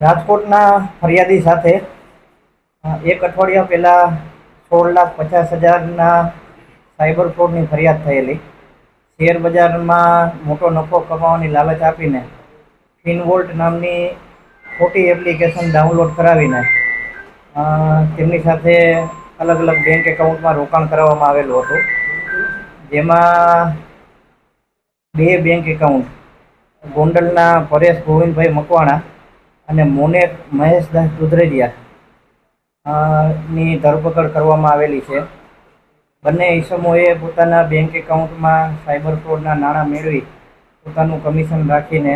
રાજકોટના ફરિયાદી સાથે એક અઠવાડિયા પહેલાં સોળ લાખ પચાસ હજારના સાયબર ફ્રોડની ફરિયાદ થયેલી. શેર બજારમાં મોટો નફો કમાવાની લાલચ આપીને ફિનવોલ્ટ નામની ખોટી એપ્લિકેશન ડાઉનલોડ કરાવીને તેમની સાથે અલગ અલગ બેંક એકાઉન્ટમાં રોકાણ કરાવવામાં આવેલું હતું. જેમાં બે બેંક એકાઉન્ટ ગોંડલના પરેશ ગોવિંદભાઈ મકવાણા અને મોનેટ મહેશદાસ દુધરેજિયા ની ધરપકડ કરવામાં આવેલી છે. બંને ઈસમોએ પોતાના બેંક એકાઉન્ટમાં સાયબર ફ્રોડના નાણાં મેળવી પોતાનું કમિશન રાખીને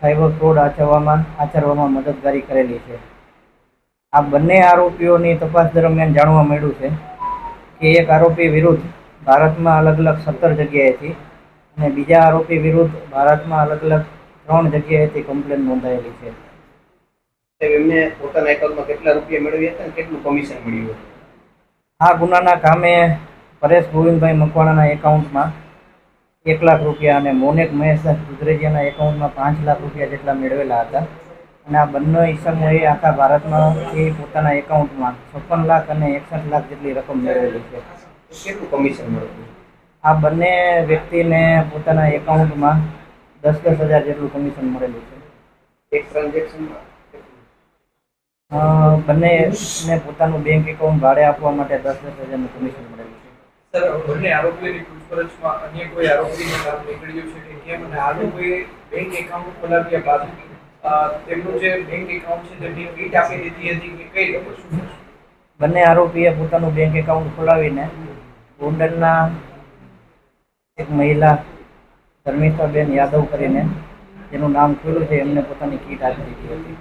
સાયબર ફ્રોડ આચરવામાં આચરવામાં મદદગારી કરેલી છે. આ બંને આરોપીઓની તપાસ દરમિયાન જાણવા મળ્યું છે કે એક આરોપી વિરુદ્ધ ભારતમાં અલગ અલગ સત્તર જગ્યાએથી અને બીજા આરોપી વિરુદ્ધ ભારતમાં અલગ અલગ ત્રણ જગ્યાએથી કમ્પ્લેન નોંધાયેલી છે. એમને પોતાના એકાઉન્ટમાં કેટલા રૂપિયા મેળવ્યા હતા અને કેટલું કમિશન મળ્યું હતું? આ ગુનાના કામે પરેશ ગોવિંદભાઈ મકવાણાના એકાઉન્ટમાં એક લાખ રૂપિયા અને મોનેક મહેશ ગુજરેજિયાના એકાઉન્ટમાં પાંચ લાખ રૂપિયા જેટલા મેળવેલા હતા. અને આ બંને ઈસમોએ આખા ભારતમાંથી પોતાના એકાઉન્ટમાં છપ્પન લાખ અને એકસઠ લાખ જેટલી રકમ મેળવેલી છે. કેટલું કમિશન મળતું આ બંને વ્યક્તિને પોતાના એકાઉન્ટમાં દસ દસ હજાર જેટલું કમિશન મળેલું છે. એક ટ્રાન્ઝેક્શનમાં બંને બંનેને પોતાનું બેંક એકાઉન્ટ ભાડે આપવા માટે દસ દસ હજારનું કમિશન મળેલું છે. સર બંને આરોપીઓની પૂછપરછમાં અન્ય કોઈ આરોપીનું નામ નીકળ્યું છે કે કેમ? અને આ બેંક એકાઉન્ટ ખોલાવ્યા બાદ તેમનું જે બેંક એકાઉન્ટ છે તેમની કીટ આપી દીધી હતી કે કઈ રીતે બંને આરોપીએ પોતાનું બેંક એકાઉન્ટ ખોલાવીને ગોંડલના એક મહિલા ધર્મિતાબેન યાદવ કરીને જેનું નામ ખુલ્લું છે, એમને પોતાની કીટ આપી દીધી હતી.